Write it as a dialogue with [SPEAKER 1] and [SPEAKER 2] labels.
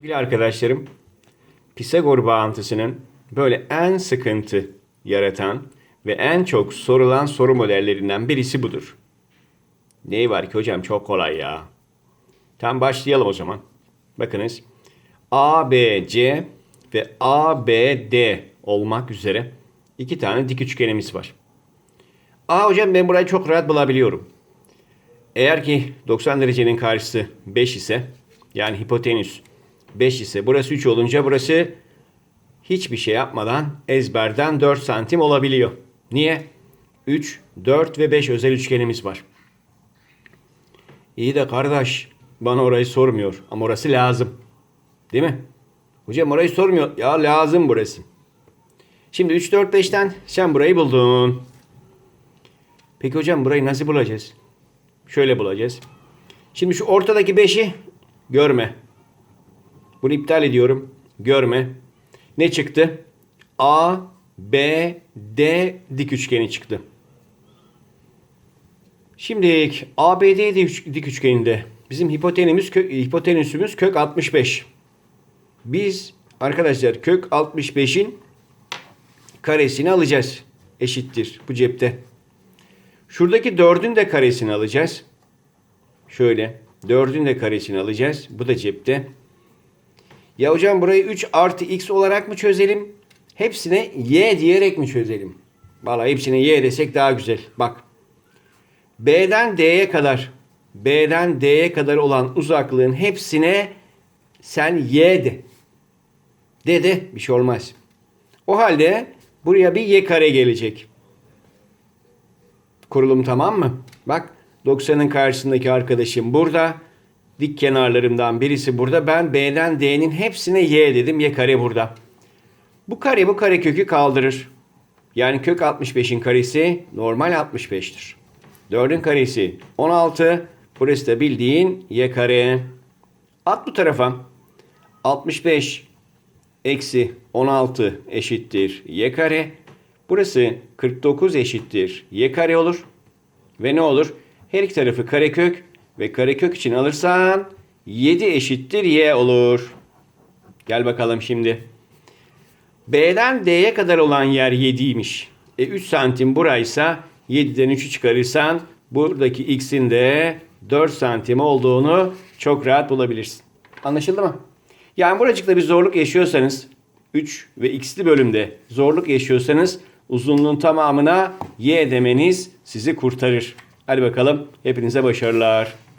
[SPEAKER 1] Sevgili arkadaşlarım, Pisagor bağıntısının böyle en sıkıntı yaratan ve en çok sorulan soru modellerinden birisi budur. Neyi var ki hocam çok kolay ya. Tam başlayalım o zaman. Bakınız. A, B, C ve A, B, D olmak üzere iki tane dik üçgenimiz var. A hocam ben burayı çok rahat bulabiliyorum. Eğer ki 90 derecenin karşısı 5 ise yani hipotenüs 5 ise burası 3 olunca burası hiçbir şey yapmadan ezberden 4 santim olabiliyor. Niye? 3, 4 ve 5 özel üçgenimiz var. İyi de kardeş bana orayı sormuyor ama orası lazım. Değil mi? Hocam orayı sormuyor. Ya lazım burası. Şimdi 3, 4, 5'ten sen burayı buldun. Peki hocam burayı nasıl bulacağız? Şöyle bulacağız. Şimdi şu ortadaki 5'i görme. Bunu iptal ediyorum. Görme. Ne çıktı? A, B, D dik üçgeni çıktı. Şimdi ABD dik üçgeninde bizim hipotenüsümüz kök, hipotenüsümüz kök 65. Biz arkadaşlar kök 65'in karesini alacağız. Eşittir bu cepte. Şuradaki 4'ün de karesini alacağız. Şöyle 4'ün de karesini alacağız. Bu da cepte. Ya hocam burayı 3 artı x olarak mı çözelim? Hepsine y diyerek mi çözelim? Vallahi hepsine y desek daha güzel. Bak. B'den D'ye kadar B'den D'ye kadar olan uzaklığın hepsine sen y de. De de bir şey olmaz. O halde buraya bir y kare gelecek. Kurulum tamam mı? Bak 90'ın karşısındaki arkadaşım burada. Dik kenarlarımdan birisi burada. Ben B'den D'nin hepsine y dedim. Y kare burada. Bu kare bu kare kökü kaldırır. Yani kök 65'in karesi normal 65'tir. 4'ün karesi 16. Burası da bildiğin y kare. At bu tarafa. 65 eksi 16 eşittir y kare. Burası 49 eşittir y kare olur. Ve ne olur? Her iki tarafı karekök ve karekök için alırsan 7 eşittir y olur. Gel bakalım şimdi. B'den D'ye kadar olan yer 7'ymiş. E 3 santim buraysa 7'den 3'ü çıkarırsan buradaki x'in de 4 santim olduğunu çok rahat bulabilirsin. Anlaşıldı mı? Yani buracıkta bir zorluk yaşıyorsanız 3 ve x'li bölümde zorluk yaşıyorsanız uzunluğun tamamına y demeniz sizi kurtarır. Hadi bakalım hepinize başarılar.